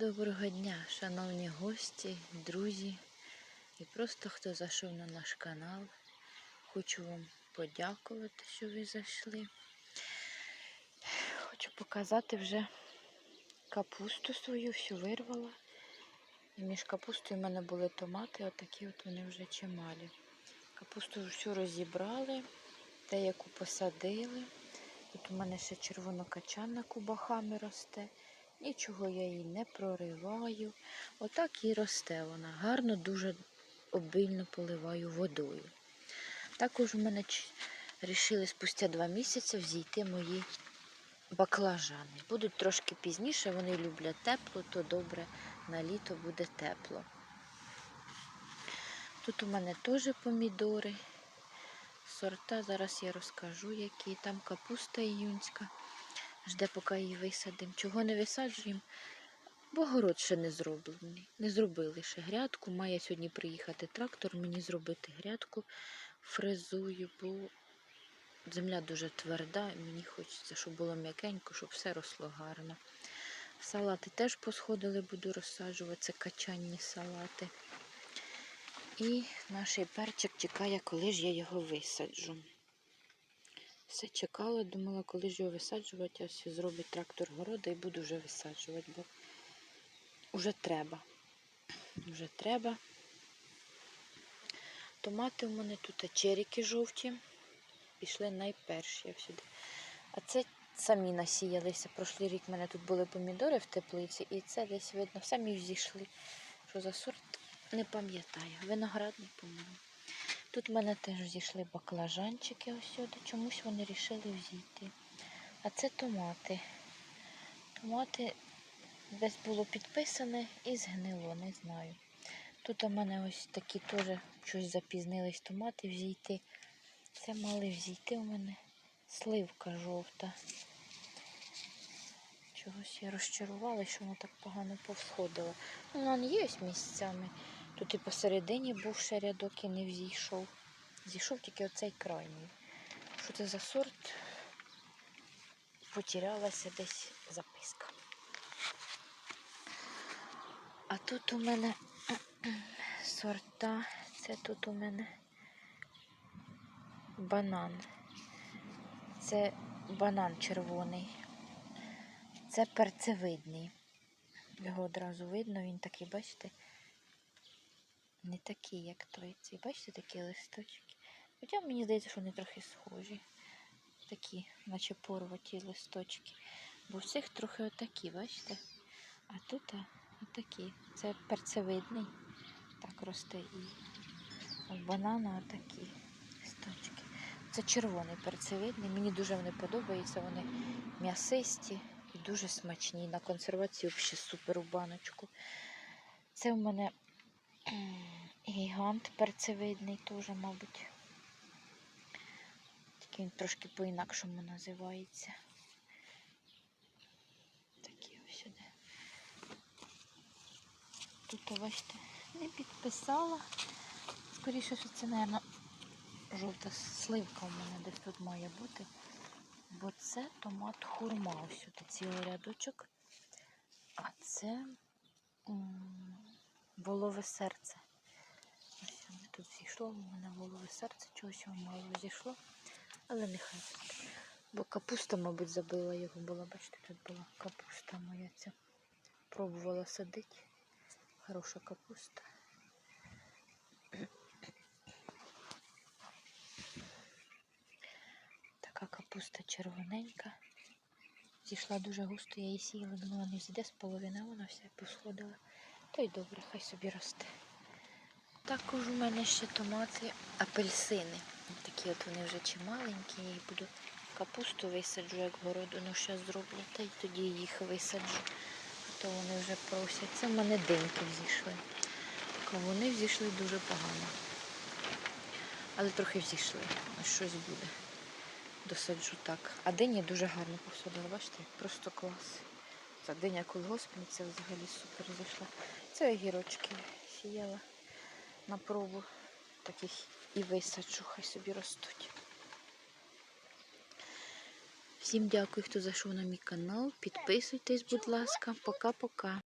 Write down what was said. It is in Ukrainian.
Доброго дня, шановні гості, друзі і просто хто зайшов на наш канал. Хочу вам подякувати, що ви зайшли. Хочу показати вже капусту свою, всю вирвала. І між капустою в мене були томати, отакі от вони вже чималі. Капусту всю розібрали, деяку посадили. Тут у мене ще червонокачана кубахами росте. Нічого я її не прориваю. Отак і росте вона. Гарно, дуже обильно поливаю водою. Також у мене вирішили спустя два місяці взійти мої баклажани. Будуть трошки пізніше, вони люблять тепло, то добре на літо буде тепло. Тут у мене теж помідори. Сорта, зараз я розкажу, які там капуста іюнська. Жде, поки її висадимо. Чого не висаджуємо? Бо город ще не зроблений. Не зробили ще грядку. Має сьогодні приїхати трактор, мені зробити грядку, фрезую, бо земля дуже тверда, і мені хочеться, щоб було м'якенько, щоб все росло гарно. Салати теж посходили, буду розсаджувати, це качанні салати. І наш перчик чекає, коли ж я його висаджу. Все чекала, думала, коли ж його висаджувати, ось зробить трактор города і буду вже висаджувати, бо вже треба. Вже треба. Томати у мене тут черіки жовті. Пішли найперші сюди. А це самі насіялися. Прошлий рік в мене тут були помідори в теплиці, і це десь видно, самі взійшли. Що за сорт, не пам'ятаю. Виноградний, по-моєму. Тут в мене теж зійшли баклажанчики ось сюди. Чомусь вони вирішили взійти. А це томати. Томати десь було підписане і згнило, не знаю. Тут у мене ось такі теж щось запізнились томати взійти. Це мали взійти у мене сливка жовта. Чогось я розчарувала, що воно так погано повсходило. Ну, Воно є місцями. Тут і посередині був ще рядок і не взійшов. Зійшов тільки оцей крайній. Що це за сорт? Потерялася десь записка. А тут у мене сорта, це тут у мене банан. Це банан червоний. Це перцевидний. Його одразу видно, він такий, бачите, не такий, як той. Цей, бачите, такі листочки. Хоча мені здається, що вони трохи схожі. Такі, наче порваті листочки. Бо у всіх трохи отакі, бачите? А тут отакі. Це перцевидний. Так росте і у банана отакі листочки. Це червоний перцевидний. Мені дуже вони подобаються. Вони м'ясисті і дуже смачні. На консервацію взагалі супер у баночку. Це у мене гігант перцевидний теж, мабуть. Тільки він трошки по-інакшому називається. Такі ось сюди. Тут, бачите, не підписала. Скоріше, що це, мабуть, жовта сливка у мене десь тут має бути. Бо це томат хурма. Ось тут цілий рядочок. А це м, волове серце. Тут зійшло, у мене волове серце, чогось його мало зійшло. Але нехай. Бо капуста, мабуть, забила його була. Бачите, тут була капуста моя ця. Пробувала садити. Хороша капуста. Така капуста червоненька. Зійшла дуже густо, я її сіяла, думала, не зійде з половини, вона вся посходила. То й добре, хай собі росте. Також у мене ще томати, апельсини. Такі от вони вже чималенькі. Я їх буду капусту висаджу, як городу, ну ще зроблю, та й тоді їх висаджу. А то вони вже просять. Це в мене диньки взійшли. Так вони взійшли дуже погано. Але трохи взійшли. Щось буде. Досаджу так. А дині дуже гарно посадила, бачите, просто клас. Ця диня колгоспниця взагалі супер зайшла. Це огірочки сіяла на пробу. Таких і висаджу, хай собі ростуть. Всім дякую, хто зайшов на мій канал. Підписуйтесь, будь ласка. Пока-пока.